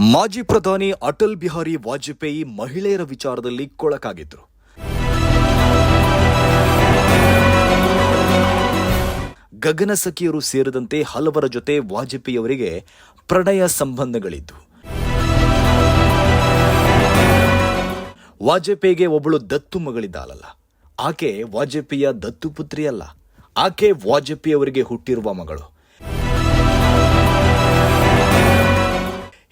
ಮಾಜಿ ಪ್ರಧಾನಿ ಅಟಲ್ ಬಿಹಾರಿ ವಾಜಪೇಯಿ ಮಹಿಳೆಯರ ವಿಚಾರದಲ್ಲಿ ಕೊಳಕಾಗಿದ್ರು. ಗಗನ ಸಖಿಯರು ಸೇರಿದಂತೆ ಹಲವರ ಜೊತೆ ವಾಜಪೇಯಿ ಅವರಿಗೆ ಪ್ರಣಯ ಸಂಬಂಧಗಳಿದ್ದು. ವಾಜಪೇಯಿಗೆ ಒಬ್ಬಳು ದತ್ತು ಮಗಳಿದ್ದಾಳಲ್ಲ. ಆಕೆ ವಾಜಪೇಯಿಯ ದತ್ತು ಪುತ್ರಿಯಲ್ಲ. ಆಕೆ ವಾಜಪೇಯಿ ಅವರಿಗೆ ಹುಟ್ಟಿರುವ ಮಗಳು.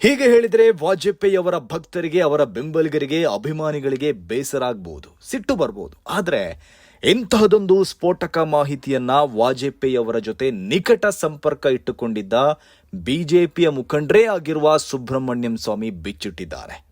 ಹೀಗೆ ಹೇಳಿದರೆ ವಾಜಪೇಯಿ ಅವರ ಭಕ್ತರಿಗೆ, ಅವರ ಬೆಂಬಲಿಗರಿಗೆ, ಅಭಿಮಾನಿಗಳಿಗೆ ಬೇಸರ ಆಗಬಹುದು ಸಿಟ್ಟು ಬರ್ಬೋದು. ಆದರೆ ಇಂತಹದೊಂದು ಸ್ಫೋಟಕ ಮಾಹಿತಿಯನ್ನ ವಾಜಪೇಯಿ ಅವರ ಜೊತೆ ನಿಕಟ ಸಂಪರ್ಕ ಇಟ್ಟುಕೊಂಡಿದ್ದ ಬಿಜೆಪಿಯ ಮುಖಂಡರೇ ಆಗಿರುವ ಸುಬ್ರಹ್ಮಣ್ಯಂ ಸ್ವಾಮಿ ಬಿಚ್ಚಿಟ್ಟಿದ್ದಾರೆ.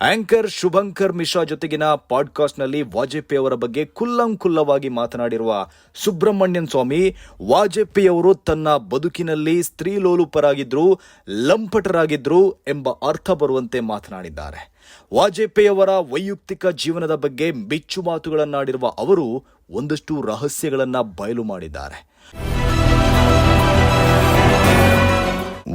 ಆಂಕರ್ ಶುಭಂಕರ್ ಮಿಶ್ರಾ ಜೊತೆಗಿನ ಪಾಡ್ಕಾಸ್ಟ್ನಲ್ಲಿ ವಾಜಪೇಯಿ ಅವರ ಬಗ್ಗೆ ಕುಲ್ಲಂಕುಲ್ಲವಾಗಿ ಮಾತನಾಡಿರುವ ಸುಬ್ರಹ್ಮಣ್ಯನ್ ಸ್ವಾಮಿ, ವಾಜಪೇಯಿ ಅವರು ತನ್ನ ಬದುಕಿನಲ್ಲಿ ಸ್ತ್ರೀಲೋಲುಪರಾಗಿದ್ರು ಲಂಪಟರಾಗಿದ್ರು ಎಂಬ ಅರ್ಥ ಬರುವಂತೆ ಮಾತನಾಡಿದ್ದಾರೆ. ವಾಜಪೇಯಿ ಅವರ ವೈಯಕ್ತಿಕ ಜೀವನದ ಬಗ್ಗೆ ಮೆಚ್ಚು ಮಾತುಗಳನ್ನಾಡಿರುವ ಅವರು ಒಂದಷ್ಟು ರಹಸ್ಯಗಳನ್ನು ಬಯಲು ಮಾಡಿದ್ದಾರೆ.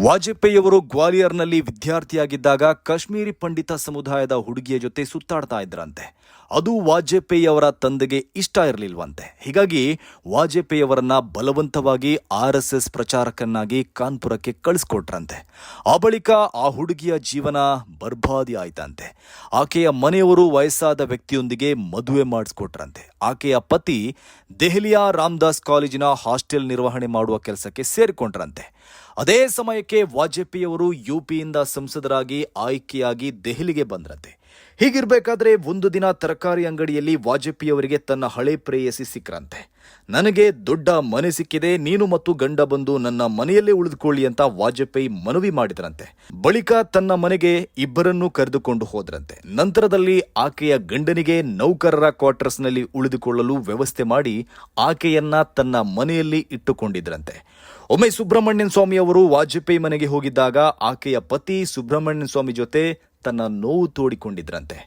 ವಾಜಪೇಯಿ ಅವರು ಗ್ವಾಲಿಯರ್ನಲ್ಲಿ ವಿದ್ಯಾರ್ಥಿಯಾಗಿದ್ದಾಗ ಕಾಶ್ಮೀರಿ ಪಂಡಿತ ಸಮುದಾಯದ ಹುಡುಗಿಯ ಜೊತೆ ಸುತ್ತಾಡ್ತಾ ಇದ್ರಂತೆ. ಅದು ವಾಜಪೇಯಿ ಅವರ ತಂದೆಗೆ ಇಷ್ಟ ಇರಲಿಲ್ವಂತೆ. ಹೀಗಾಗಿ ವಾಜಪೇಯಿ ಅವರನ್ನ ಬಲವಂತವಾಗಿ ಆರ್ ಎಸ್ ಎಸ್ ಪ್ರಚಾರಕನ್ನಾಗಿ ಕಾನ್ಪುರಕ್ಕೆ ಕಳಿಸ್ಕೊಟ್ರಂತೆ. ಆ ಬಳಿಕ ಆ ಹುಡುಗಿಯ ಜೀವನ ಬರ್ಬಾದಿ ಆಯ್ತಂತೆ. ಆಕೆಯ ಮನೆಯವರು ವಯಸ್ಸಾದ ವ್ಯಕ್ತಿಯೊಂದಿಗೆ ಮದುವೆ ಮಾಡಿಸ್ಕೊಟ್ರಂತೆ. ಆಕೆಯ ಪತಿ ದೆಹಲಿಯ ರಾಮದಾಸ್ ಕಾಲೇಜಿನ ಹಾಸ್ಟೆಲ್ ನಿರ್ವಹಣೆ ಮಾಡುವ ಕೆಲಸಕ್ಕೆ ಸೇರಿಕೊಂಡ್ರಂತೆ. ಅದೇ ಸಮಯಕ್ಕೆ ವಾಜಪೇಯಿಯವರು ಯು ಪಿಯಿಂದ ಸಂಸದರಾಗಿ ಆಯ್ಕೆಯಾಗಿ ದೆಹಲಿಗೆ ಬಂದ್ರಂತೆ. ಹೀಗಿರಬೇಕಾದ್ರೆ ಒಂದು ದಿನ ತರಕಾರಿ ಅಂಗಡಿಯಲ್ಲಿ ವಾಜಪೇಯಿ ಅವರಿಗೆ ತನ್ನ ಹಳೆ ಪ್ರೇಯಸಿ ಸಿಕ್ರಂತೆ. ನನಗೆ ದೊಡ್ಡ ಮನೆ ಸಿಕ್ಕಿದೆ, ನೀನು ಮತ್ತು ಗಂಡ ಬಂದು ನನ್ನ ಮನೆಯಲ್ಲೇ ಉಳಿದುಕೊಳ್ಳಿ ಅಂತ ವಾಜಪೇಯಿ ಮನವಿ ಮಾಡಿದ್ರಂತೆ. ಬಳಿಕ ತನ್ನ ಮನೆಗೆ ಇಬ್ಬರನ್ನೂ ಕರೆದುಕೊಂಡು ಹೋದ್ರಂತೆ. ನಂತರದಲ್ಲಿ ಆಕೆಯ ಗಂಡನಿಗೆ ನೌಕರರ ಕ್ವಾರ್ಟರ್ಸ್ನಲ್ಲಿ ಉಳಿದುಕೊಳ್ಳಲು ವ್ಯವಸ್ಥೆ ಮಾಡಿ ಆಕೆಯನ್ನ ತನ್ನ ಮನೆಯಲ್ಲಿ ಇಟ್ಟುಕೊಂಡಿದ್ರಂತೆ ಒಮ್ಮೆ ಸುಬ್ರಹ್ಮಣ್ಯನ್ ಸ್ವಾಮಿ ಅವರು ವಾಜಪೇಯಿ ಮನೆಗೆ ಹೋಗಿದ್ದಾಗ ಆಕೆಯ ಪತಿ ಸುಬ್ರಹ್ಮಣ್ಯನ್ ಸ್ವಾಮಿ ಜೊತೆ ತನ್ನ ನೋವು ತೋಡಿಕೊಂಡಿದ್ರಂತೆ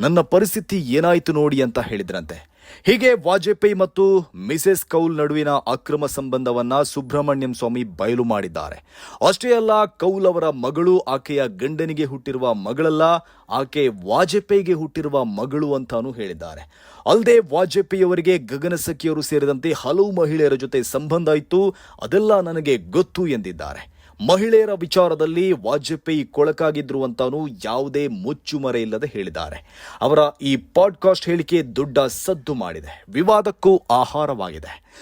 ನನ್ನ ಪರಿಸ್ಥಿತಿ ಏನಾಯಿತು ನೋಡಿ ಅಂತ ಹೇಳಿದ್ರಂತೆ. ಹೀಗೆ ವಾಜಪೇಯಿ ಮತ್ತು ಮಿಸೆಸ್ ಕೌಲ್ ನಡುವಿನ ಅಕ್ರಮ ಸಂಬಂಧವನ್ನ ಸುಬ್ರಹ್ಮಣ್ಯಂ ಸ್ವಾಮಿ ಬಯಲು ಮಾಡಿದ್ದಾರೆ. ಅಷ್ಟೇ ಅಲ್ಲ, ಕೌಲ್ ಅವರ ಮಗಳು ಆಕೆಯ ಗಂಡನಿಗೆ ಹುಟ್ಟಿರುವ ಮಗಳಲ್ಲ, ಆಕೆ ವಾಜಪೇಯಿಗೆ ಹುಟ್ಟಿರುವ ಮಗಳು ಅಂತಾನೂ ಹೇಳಿದ್ದಾರೆ. ಅಲ್ಲದೆ ವಾಜಪೇಯಿ ಅವರಿಗೆ ಗಗನ ಸಖಿಯರು ಸೇರಿದಂತೆ ಹಲವು ಮಹಿಳೆಯರ ಜೊತೆ ಸಂಬಂಧ ಇತ್ತು, ಅದೆಲ್ಲ ನನಗೆ ಗೊತ್ತು ಎಂದಿದ್ದಾರೆ. ಮಹಿಳೆಯರ ವಿಚಾರದಲ್ಲಿ ವಾಜಪೇಯಿ ಕೊಳಕಾಗಿದ್ರು ಅಂತಾನೂ ಯಾವುದೇ ಮುಚ್ಚುಮರೆ ಇಲ್ಲದೆ ಹೇಳಿದ್ದಾರೆ. ಅವರ ಈ ಪಾಡ್ಕಾಸ್ಟ್ ಹೇಳಿಕೆ ದೊಡ್ಡ ಸದ್ದು ಮಾಡಿದೆ. ವಿವಾದಕ್ಕೂ ಆಹಾರವಾಗಿದೆ.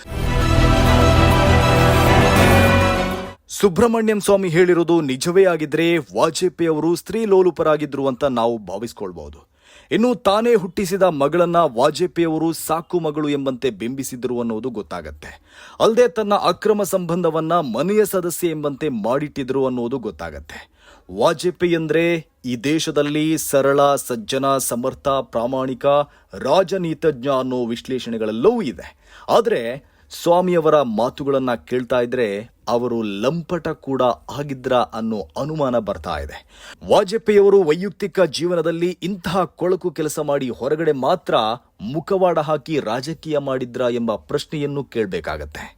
ಸುಬ್ರಹ್ಮಣ್ಯಂ ಸ್ವಾಮಿ ಹೇಳಿರೋದು ನಿಜವೇ ಆಗಿದ್ರೆ ವಾಜಪೇಯಿ ಅವರು ಸ್ತ್ರೀ ಲೋಲುಪರಾಗಿದ್ರು ಅಂತ ನಾವು ಭಾವಿಸ್ಕೊಳ್ಬಹುದು. ಇನ್ನು ತಾನೇ ಹುಟ್ಟಿಸಿದ ಮಗಳನ್ನ ವಾಜಪೇಯಿ ಅವರು ಸಾಕು ಮಗಳು ಎಂಬಂತೆ ಬಿಂಬಿಸಿದ್ರು ಅನ್ನೋದು ಗೊತ್ತಾಗತ್ತೆ. ಅಲ್ಲದೆ ತನ್ನ ಅಕ್ರಮ ಸಂಬಂಧವನ್ನ ಮನೆಯ ಸದಸ್ಯ ಎಂಬಂತೆ ಮಾಡಿಟ್ಟಿದ್ರು ಅನ್ನೋದು ಗೊತ್ತಾಗತ್ತೆ. ವಾಜಪೇಯಿ ಅಂದ್ರೆ ಈ ದೇಶದಲ್ಲಿ ಸರಳ, ಸಜ್ಜನ, ಸಮರ್ಥ, ಪ್ರಾಮಾಣಿಕ ರಾಜನೀತಜ್ಞ ಅನ್ನೋ ವಿಶ್ಲೇಷಣೆಗಳೆಲ್ಲವೂ ಇದೆ. ಆದರೆ ಸ್ವಾಮಿಯವರ ಮಾತುಗಳನ್ನು ಕೇಳ್ತಾ ಇದ್ರೆ ಅವರು ಲಂಪಟ ಕೂಡ ಆಗಿದ್ರ ಅನ್ನೋ ಅನುಮಾನ ಬರ್ತಾ ಇದೆ. ವಾಜಪೇಯಿಯವರು ವೈಯಕ್ತಿಕ ಜೀವನದಲ್ಲಿ ಇಂತಹ ಕೊಳಕು ಕೆಲಸ ಮಾಡಿ ಹೊರಗಡೆ ಮಾತ್ರ ಮುಖವಾಡ ಹಾಕಿ ರಾಜಕೀಯ ಮಾಡಿದ್ರ ಎಂಬ ಪ್ರಶ್ನೆಯನ್ನು ಕೇಳಬೇಕಾಗತ್ತೆ.